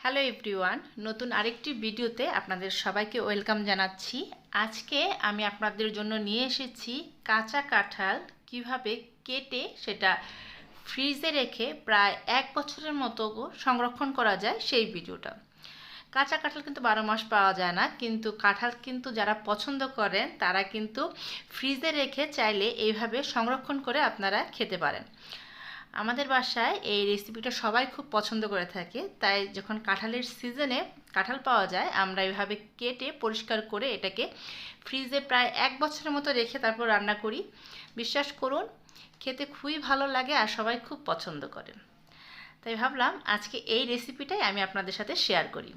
Hello everyone নতুন আরেকটি ভিডিওতে আপনাদের সবাইকে ওয়েলকাম জানাচ্ছি। আজকে আমি আপনাদের জন্য নিয়ে এসেছি কাঁচা কাঁঠাল কীভাবে কেটে সেটা ফ্রিজে রেখে প্রায় এক বছরের মতো সংরক্ষণ করা যায় সেই ভিডিওটা। কাঁচা কাঁঠাল কিন্তু বারো মাস পাওয়া যায় না, কিন্তু কাঁঠাল কিন্তু যারা পছন্দ করেন, তারা কিন্তু ফ্রিজে রেখে চাইলে এইভাবে সংরক্ষণ করে আপনারা খেতে পারেন। আমাদের বাসায় এই রেসিপিটা সবাই খুব পছন্দ করে থাকে। তাই যখন কাঁঠালের সিজনে কাঁঠাল পাওয়া যায়, আমরা এইভাবে কেটে পরিষ্কার করে এটাকে ফ্রিজে প্রায় এক বছরের মতো রেখে তারপর রান্না করি। বিশ্বাস করুন, খেতে খুবই ভালো লাগে আর সবাই খুব পছন্দ করে। তাই ভাবলাম আজকে এই রেসিপিটাই আমি আপনাদের সাথে শেয়ার করি।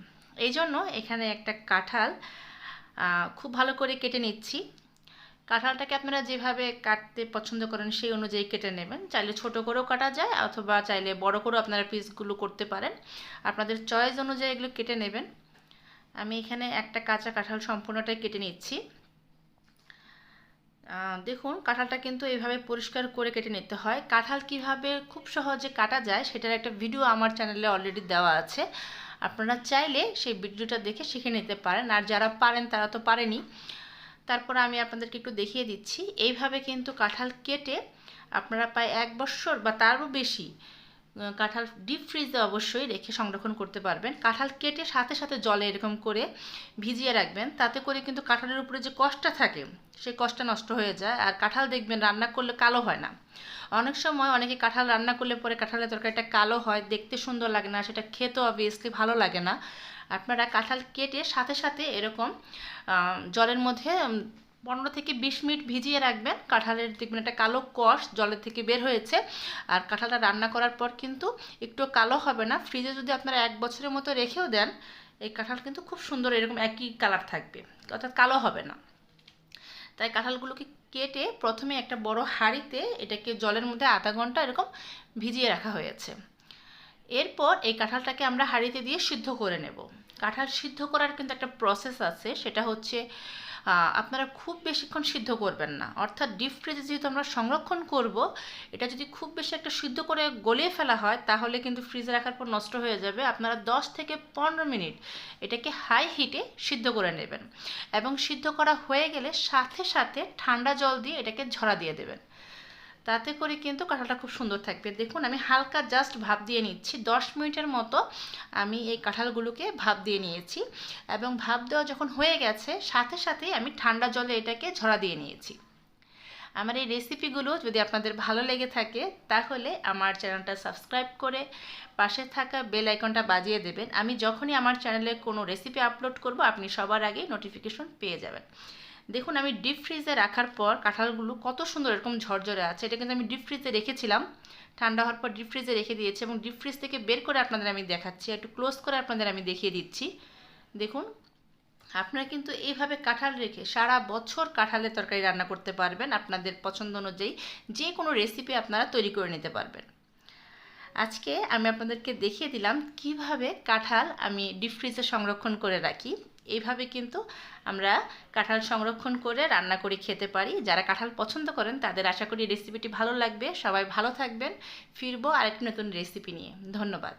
এই জন্য এখানে একটা কাঁঠাল খুব ভালো করে কেটে নিচ্ছি। কাঁঠালটাকে আপনারা যেভাবে কাটতে পছন্দ করেন সেই অনুযায়ী কেটে নেবেন। চাইলে ছোট করেও কাটা যায় অথবা চাইলে বড় করেও আপনারা পিসগুলো করতে পারেন। আপনাদের চয়েস অনুযায়ী এগুলো কেটে নেবেন। আমি এখানে একটা কাঁচা কাঁঠাল সম্পূর্ণটাই কেটে নিচ্ছি। দেখুন, কাঁঠালটা কিন্তু এইভাবে পরিষ্কার করে কেটে নিতে হয়। কাঁঠাল কীভাবে খুব সহজে কাটা যায় সেটার একটা ভিডিও আমার চ্যানেলে অলরেডি দেওয়া আছে। আপনারা চাইলে সেই ভিডিওটা দেখে শিখে নিতে পারেন। আর যারা পারেন, তারা তো পারেনি। তারপর আমি আপনাদেরকে একটু দেখিয়ে দিচ্ছি। এইভাবে কিন্তু কাঁঠাল কেটে আপনারা প্রায় এক বছর বা তারও বেশি কাঁঠাল ডিপ ফ্রিজে অবশ্যই রেখে সংরক্ষণ করতে পারবেন। কাঁঠাল কেটে সাথে সাথে জলে এরকম করে ভিজিয়ে রাখবেন। তাতে করে কিন্তু কাঁঠালের উপরে যে কষ্টটা থাকে, সেই কষ্টটা নষ্ট হয়ে যায়। আর কাঁঠাল দেখবেন রান্না করলে কালো হয় না। অনেক সময় অনেকে কাঁঠাল রান্না করলে পরে কাঁঠালের তরকারিটা কালো হয়, দেখতে সুন্দর লাগে না, সেটা খেতে অবভিয়াসলি ভালো লাগে না। আপনারা কাঁঠাল কেটে সাথে সাথে এরকম জলের মধ্যে পনেরো থেকে বিশ মিনিট ভিজিয়ে রাখবেন। কাঁঠালের দেখবেন একটা কালো কষ জলের থেকে বের হয়েছে। আর কাঁঠালটা রান্না করার পর কিন্তু একটু কালো হবে না। ফ্রিজে যদি আপনারা এক বছরের মতো রেখেও দেন, এই কাঁঠাল কিন্তু খুব সুন্দর এরকম একই কালার থাকবে। অর্থাৎ কালো হবে না। তাই কাঁঠালগুলোকে কেটে প্রথমে একটা বড় হাঁড়িতে এটাকে জলের মধ্যে আধা ঘণ্টা এরকম ভিজিয়ে রাখা হয়েছে। এরপর এই কাঁঠালটাকে আমরা হাঁড়িতে দিয়ে সিদ্ধ করে নেব। কাঁঠাল সিদ্ধ করার কিন্তু একটা প্রসেস আছে। সেটা হচ্ছে আপনারা খুব বেশিক্ষণ সিদ্ধ করবেন না। অর্থাৎ ডিপ ফ্রিজে যেহেতু আমরা সংরক্ষণ করব, এটা যদি খুব বেশি একটা সিদ্ধ করে গলিয়ে ফেলা হয়, তাহলে কিন্তু ফ্রিজে রাখার পর নষ্ট হয়ে যাবে। আপনারা 10 থেকে পনেরো মিনিট এটাকে হাই হিটে সিদ্ধ করে নেবেন এবং সিদ্ধ করা হয়ে গেলে সাথে সাথে ঠান্ডা জল দিয়ে এটাকে ঝরা দিয়ে দেবেন। তাতে করে কিন্তু কাঁঠালটা খুব সুন্দর থাকবে। দেখুন, আমি হালকা জাস্ট ভাপ দিয়ে নিচ্ছি। দশ মিনিটের মতো আমি এই কাঁঠালগুলোকে ভাপ দিয়ে নিয়েছি এবং ভাপ দেওয়া যখন হয়ে গেছে, সাথে সাথে আমি ঠান্ডা জলে এটাকে ঝরা দিয়ে নিয়েছি। আমার এই রেসিপিগুলো যদি আপনাদের ভালো লেগে থাকে, তাহলে আমার চ্যানেলটা সাবস্ক্রাইব করে পাশে থাকা বেল আইকনটা বাজিয়ে দেবেন। আমি যখনই আমার চ্যানেলে কোনো রেসিপি আপলোড করব, আপনি সবার আগে নোটিফিকেশন পেয়ে যাবেন। দেখুন, আমি ডিপ ফ্রিজে রাখার পর কাঁঠালগুলো কত সুন্দর এরকম ঝরঝরে আছে। এটা কিন্তু আমি ডিপ ফ্রিজে রেখেছিলাম। ঠান্ডা হওয়ার পর ডিপ ফ্রিজে রেখে দিয়েছি এবং ডিপ ফ্রিজ থেকে বের করে আপনাদের আমি দেখাচ্ছি, একটু ক্লোজ করে আপনাদের আমি দেখিয়ে দিচ্ছি। দেখুন, আপনারা কিন্তু এইভাবে কাঁঠাল রেখে সারা বছর কাঁঠালের তরকারি রান্না করতে পারবেন আপনাদের পছন্দ অনুযায়ী। যে কোনো রেসিপি আপনারা তৈরি করে নিতে পারবেন। আজকে আমি আপনাদেরকে দেখিয়ে দিলাম কীভাবে কাঁঠাল আমি ডিপ ফ্রিজে সংরক্ষণ করে রাখি। এইভাবে কিন্তু আমরা কাঁঠাল সংরক্ষণ করে রান্না করে খেতে পারি। যারা কাঁঠাল পছন্দ করেন, তাদের আশা করি রেসিপিটি ভালো লাগবে। সবাই ভালো থাকবেন। ফিরবো আরেকটি নতুন রেসিপি নিয়ে। ধন্যবাদ।